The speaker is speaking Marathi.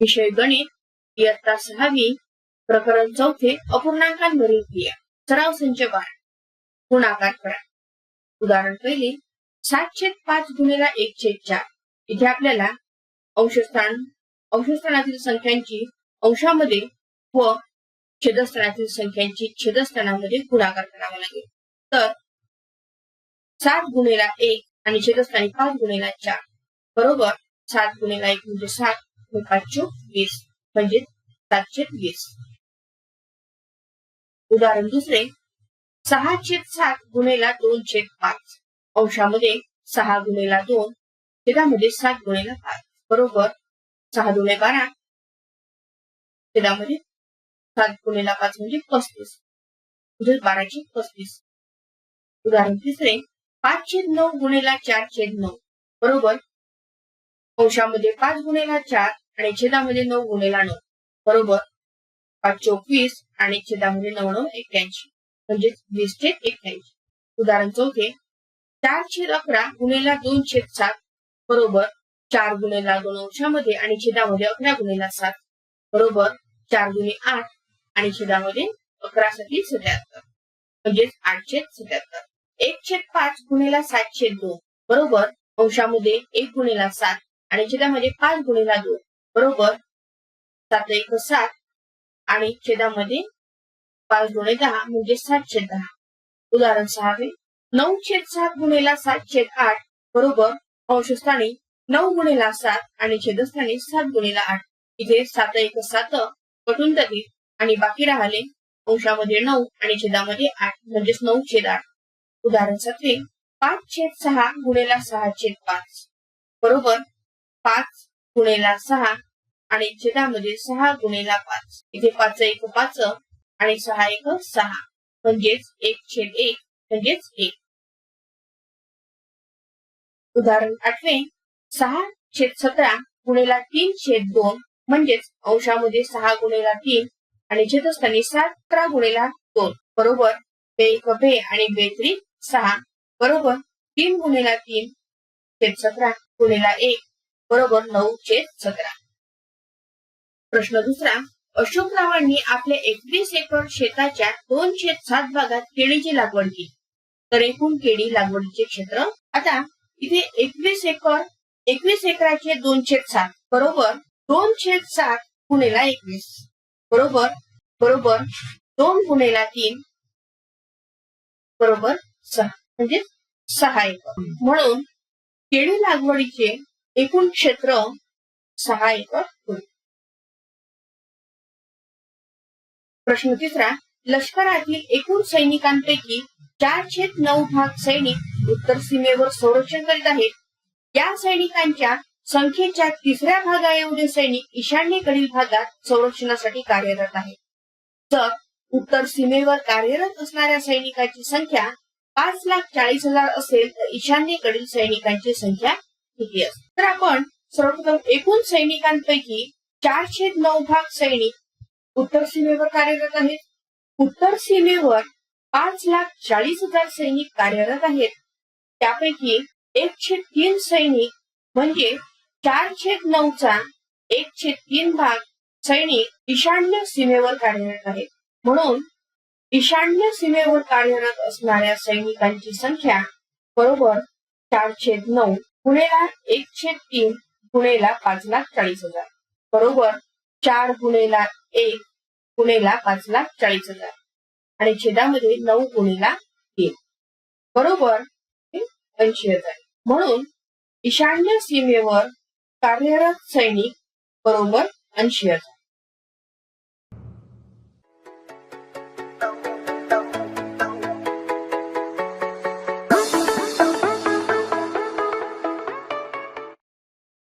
विषय गणित इयत्ता सहावी प्रकरण चौथे अपूर्णांकांवरील क्रिया. सराव संच बारा गुणाकार करा. उदाहरण पहिले सात छेद पाच गुणेला एक छेद चार. इथे आपल्याला अंशस्थान अंशस्थानातील संख्यांची अंशामध्ये व छेदस्थानातील संख्यांची छेदस्थानामध्ये गुणाकार करावा लागेल. तर सात गुणेला एक आणि छेदस्थानी पाच गुणेला चार. बरोबर? सात गुणेला एक म्हणजे सात. वीस म्हणजे सातशे वीस उदाहरण दुसरे सहा छेद सात गुणेला दोन छेद पाच अंशामध्ये सहा गुणेला दोन छेदामध्ये सात गुणेला पाच बरोबर सहा दुणे बारा छेदामध्ये सात गुणेला पाच म्हणजे पस्तीस म्हणजे बाराशे पस्तीस उदाहरण तिसरे पाच छेद नऊ गुणेला चार छेद नऊ बरोबर अंशामध्ये पाच गुणेला चार आणि छेदामध्ये नऊ गुणेला नऊ. बरोबर? पाच चोवीस आणि छेदामध्ये नऊ नऊ एक्क्याऐंशी. म्हणजे वीस छेद एक्क्याऐंशी. उदाहरण चौथे. चार छेद अकरा गुणेला दोन छेद सात. बरोबर? चार गुणेला दोन अंशामध्ये आणि छेदामध्ये अकरा गुणेला सात. बरोबर? चार गुणे आठ आणि छेदामध्ये अकरा साठी सत्याहत्तर. म्हणजेच आठ छेद सत्याहत्तर. एक छेद पाच गुणेला सात छेद दोन. बरोबर? अंशामध्ये एक गुणेला सात. आणि छेदामध्ये पाच गुणिला दोन. बरोबर? सात एक सात. आणि छेदामध्ये पाच गुणे दहा म्हणजे सात छेद दहा. उदाहरण सहावे. नऊ छेद सात गुणेला सात छेद आठ. बरोबर? अंशस्थानी नऊ गुणेला सात आणि छेदस्थानी सात गुणेला आठ. इथे सात एक सात कटून जातील. आणि बाकी राहिले अंशामध्ये नऊ आणि छेदामध्ये आठ म्हणजेच नऊ छेद आठ. उदाहरण सातवे. पाच छेद सहा गुणेला सहा छेद पाच. बरोबर? गुणेला सहा आणि छेदामध्ये म्हणजे सहा गुणेला पाच. इथे पाच एक पाच आणि सहा एक सहा. म्हणजेच एक छेद एक म्हणजेच एक. उदाहरण आठवे. सहा छेद सतरा गुणेला तीन छेद दोन म्हणजेच अंशामध्ये सहा गुणेला तीन आणि छेदस्थानी सतरा गुणेला दोन. बरोबर? बे एक बे आणि बे सहा. बरोबर? तीन गुणेला तीन. छेद सतरा गुणेला एक. बरोबर नऊ छेद सतरा. प्रश्न दुसरा अशोक रावांनी आपल्या एकवीस एकर शेताच्या दोन छेद सात भागात केळीची लागवड केली. तर एकूण केळी लागवडीचे क्षेत्र आता इथे एकवीस एकर एकवीस एकराचे दोन छेद सात बरोबर दोन छेद सात पुणेला एकवीस. बरोबर बरोबर दोन पुणेला तीन बरोबर सहा म्हणजे सहा एकर. म्हणून केळी लागवडीचे एकूण क्षेत्र सहा एकर होईल. प्रश्न तिसरा लष्करातील एकूण सैनिकांपैकी चार छेद नऊ भाग सैनिक उत्तर सीमेवर संरक्षण करीत आहेत. या सैनिकांच्या संख्येच्या तिसऱ्या भागाएवढे सैनिक ईशान्येकडील भागात संरक्षणासाठी कार्यरत आहेत. तर उत्तर सीमेवर कार्यरत असणाऱ्या सैनिकांची संख्या पाच लाख चाळीस हजार असेल तर ईशान्येकडील सैनिकांची संख्या किती असेल तर आपण सर्वप्रथम एकूण सैनिकांपैकी चारशे नऊ भाग सैनिक उत्तर सीमेवर कार्यरत आहेत. उत्तर सीमेवर पाच लाख चाळीस हजार सैनिक कार्यरत आहेत. त्यापैकी एकशे तीन सैनिक म्हणजे चार छेद नऊचा एक छेद तीन भाग सैनिक ईशान्य सीमेवर कार्यरत आहेत. म्हणून ईशान्य सीमेवर कार्यरत असणाऱ्या सैनिकांची संख्या बरोबर चार छेद नऊ गुणेला एक छेद तीन गुणेला पाच लाख चाळीस हजार. बरोबर? चार गुणेला एक गुणेला पाच लाख चाळीस हजार. आणि छेदामध्ये नऊ गुणेला तीन. बरोबर? ऐंशी हजार. म्हणून ईशान्य सीमेवर कार्यरत सैनिक बरोबर ऐंशी हजार.